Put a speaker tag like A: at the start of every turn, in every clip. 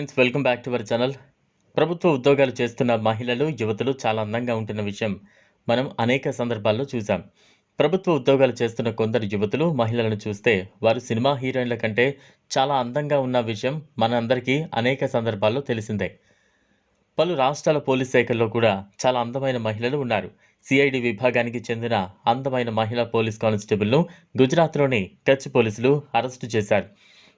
A: Friends welcome back to our channel. ప్రభుత్వ ఉద్యోగాలు చేస్తున్న మహిళలు యువతులు చాలా అందంగా ఉంటున్న విషయం మనం అనేక సందర్భాల్లో చూసాం ప్రభుత్వ ఉద్యోగాలు చేస్తున్న కొందరు యువతులు మహిళలను చూస్తే వారు సినిమా హీరోయిన్ల కంటే చాలా అందంగా ఉన్న విషయం మన అందరికీ అనేక సందర్భాల్లో తెలిసిందే. పలు రాష్ట్రాల పోలీస్ శాఖల్లో కూడా చాలా అందమైన మహిళలు ఉన్నారు. సిఐడి విభాగానికి చెందిన అందమైన మహిళా పోలీస్ కానిస్టేబుల్ను గుజరాత్లోని కచ్ పోలీసులు అరెస్టు చేశారు.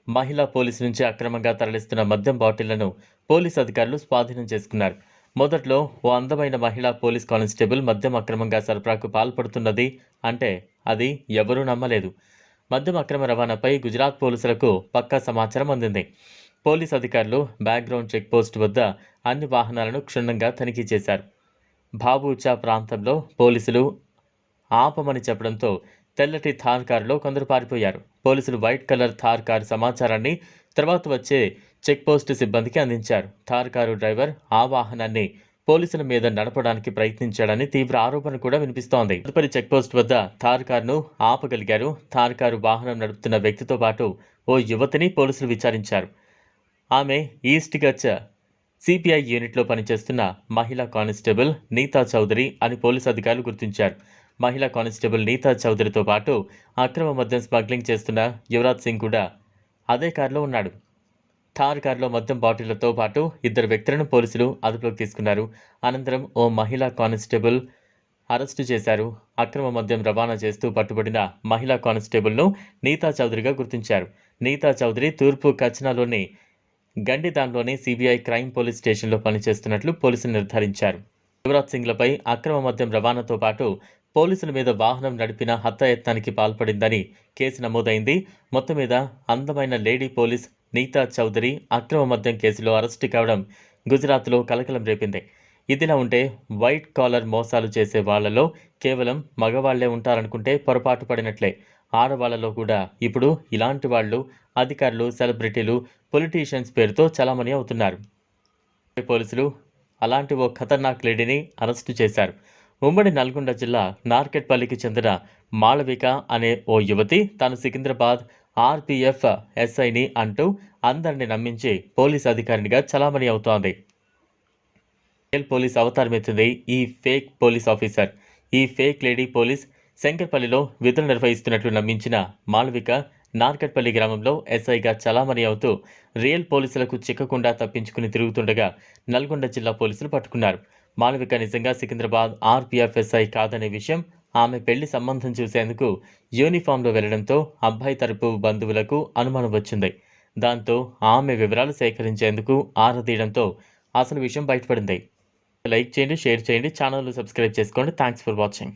A: మహిళా పోలీసు నుంచి అక్రమంగా తరలిస్తున్న మద్యం బాటిళ్ళను పోలీస్ అధికారులు స్వాధీనం చేసుకున్నారు. మొదట్లో ఓ అందమైన మహిళా పోలీస్ కానిస్టేబుల్ మద్యం అక్రమంగా సరఫరాకు పాల్పడుతున్నది అంటే అది ఎవరూ నమ్మలేదు. మద్యం అక్రమ రవాణాపై గుజరాత్ పోలీసులకు పక్కా సమాచారం అందింది. పోలీస్ అధికారులు బ్యాక్గ్రౌండ్ చెక్ పోస్ట్ వద్ద అన్ని వాహనాలను క్షుణ్ణంగా తనిఖీ చేశారు. బాబూచా ప్రాంతంలో పోలీసులు ఆపమని చెప్పడంతో తెల్లటి థార్ కారులో కొందరు పారిపోయారు. పోలీసులు వైట్ కలర్ థార్ కారు సమాచారాన్ని తర్వాత వచ్చే చెక్ పోస్ట్ సిబ్బందికి అందించారు. థార్ కారు డ్రైవర్ ఆ వాహనాన్ని పోలీసుల మీద నడపడానికి ప్రయత్నించాడని తీవ్ర ఆరోపణ కూడా వినిపిస్తోంది. తదుపరి చెక్పోస్ట్ వద్ద థార్ కారును ఆపగలిగారు. థార్ కారు వాహనం నడుపుతున్న వ్యక్తితో పాటు ఓ యువతిని పోలీసులు విచారించారు. ఆమె ఈస్ట్ గచ్చ సిపిఐ యూనిట్లో పనిచేస్తున్న మహిళా కానిస్టేబుల్ నీతా చౌదరి అని పోలీసు అధికారులు గుర్తించారు. మహిళా కానిస్టేబుల్ నీతా చౌదరితో పాటు అక్రమ మద్యం స్మగ్లింగ్ చేస్తున్న యువరాజ్ సింగ్ కూడా అదే కారులో ఉన్నాడు. థార్ కారులో మద్యం బాటిళ్ళతో పాటు ఇద్దరు వ్యక్తులను పోలీసులు అదుపులోకి తీసుకున్నారు. అనంతరం ఓ మహిళా కానిస్టేబుల్ అరెస్టు చేశారు. అక్రమ మద్యం రవాణా చేస్తూ పట్టుబడిన మహిళా కానిస్టేబుల్ను నీతా చౌదరిగా గుర్తించారు. నీతా చౌదరి తూర్పు కచ్నాలోని గండిదాన్లోని సిబిఐ క్రైమ్ పోలీస్ స్టేషన్లో పనిచేస్తున్నట్లు పోలీసులు నిర్ధారించారు. యువరాజ్ సింగ్లపై అక్రమ మద్యం రవాణాతో పాటు పోలీసుల మీద వాహనం నడిపిన హత్యాయత్నానికి పాల్పడిందని కేసు నమోదైంది. మొత్తం మీద అందమైన లేడీ పోలీస్ నీతా చౌదరి అక్రమ మద్యం కేసులో అరెస్టు కావడం గుజరాత్లో కలకలం రేపింది. ఇదిలా ఉంటే వైట్ కాలర్ మోసాలు చేసే వాళ్ళలో కేవలం మగవాళ్ళే ఉంటారనుకుంటే పొరపాటు పడినట్లే. ఆడవాళ్ళలో కూడా ఇప్పుడు ఇలాంటి వాళ్ళు అధికారులు సెలబ్రిటీలు పొలిటీషియన్స్ పేరుతో చలామణి అవుతున్నారు. పోలీసులు అలాంటి ఓ ఖతర్నాక్ లేడీని అరెస్టు చేశారు. ఉమ్మడి నల్గొండ జిల్లా నార్కెట్పల్లికి చెందిన మాళవిక అనే ఓ యువతి తాను సికింద్రాబాద్ ఆర్పీఎఫ్ ఎస్ఐని అంటూ అందరిని నమ్మించి పోలీస్ అధికారినిగా చలామణి అవుతోంది. రియల్ పోలీస్ అవతారం ఎత్తింది ఈ ఫేక్ పోలీస్ ఆఫీసర్. ఈ ఫేక్ లేడీ పోలీస్ శంకర్పల్లిలో విధులు నిర్వహిస్తున్నట్లు నమ్మించిన మాళవిక నార్కట్పల్లి గ్రామంలో ఎస్ఐగా చలామణి అవుతూ రియల్ పోలీసులకు చిక్కకుండా తప్పించుకుని తిరుగుతుండగా నల్గొండ జిల్లా పోలీసులు పట్టుకున్నారు. మాలవిక నిజంగా సికింద్రాబాద్ ఆర్పిఎఫ్ఎస్ఐ కాదనే విషయం ఆమె పెళ్ళి సంబంధం చూసేందుకు యూనిఫామ్లో వెళ్ళడంతో అబ్బాయి తరపు బంధువులకు అనుమానం వచ్చింది. దాంతో ఆమె వివరాలు సేకరించేందుకు ఆరదీయడంతో అసలు విషయం బయటపడింది. లైక్ చేయండి షేర్ చేయండి ఛానల్ సబ్స్క్రైబ్ చేసుకోండి. Thanks for watching.